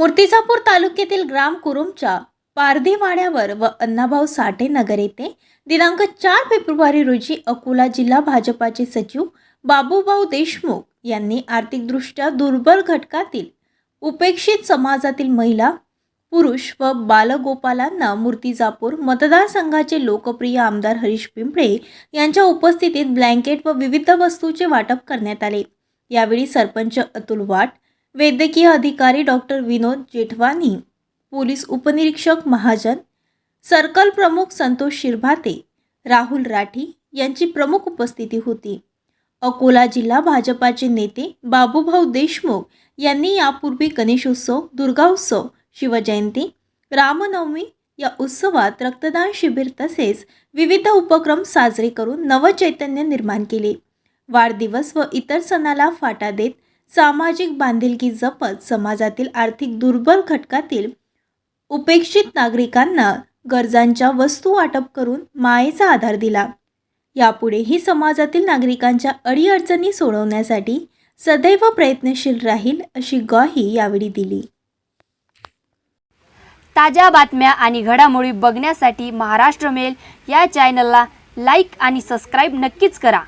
मूर्तिजापूर तालुक्यातील ग्राम कुरुमच्या पारधीवाड्यावर व अण्णाभाऊ साठे नगर येथे दिनांक चार फेब्रुवारी रोजी अकोला जिल्हा भाजपाचे सचिव बाबूभाऊ देशमुख यांनी आर्थिकदृष्ट्या दुर्बल घटकातील उपेक्षित समाजातील महिला पुरुष व बालगोपालांना मूर्तिजापूर मतदारसंघाचे लोकप्रिय आमदार हरीश पिंपळे यांच्या उपस्थितीत ब्लँकेट व विविध वस्तूचे वाटप करण्यात आले. यावेळी सरपंच अतुल वाट वैद्यकीय अधिकारी डॉक्टर विनोद जेठवानी पोलीस उपनिरीक्षक महाजन सर्कल प्रमुख संतोष शिरभाते राहुल राठी यांची प्रमुख उपस्थिती होती. अकोला जिल्हा भाजपाचे नेते बाबूभाऊ देशमुख यांनी यापूर्वी गणेशोत्सव दुर्गाउत्सव शिवजयंती रामनवमी या उत्सवात रक्तदान शिबिर तसेच विविध उपक्रम साजरे करून नवचैतन्य निर्माण केले. वाढदिवस व इतर सणाला फाटा देत सामाजिक बांधिलकी जपत समाजातील आर्थिक दुर्बल घटकातील उपेक्षित नागरिकांना गरजांच्या वस्तू वाटप करून मायेचा आधार दिला. यापुढेही समाजातील नागरिकांच्या अडीअडचणी सोडवण्यासाठी सदैव प्रयत्नशील राहील अशी ग्वाही यावेळी दिली. ताज्या बातम्या आणि घडामोडी बघण्यासाठी महाराष्ट्र मेल या चॅनलला लाईक आणि सबस्क्राईब नक्कीच करा.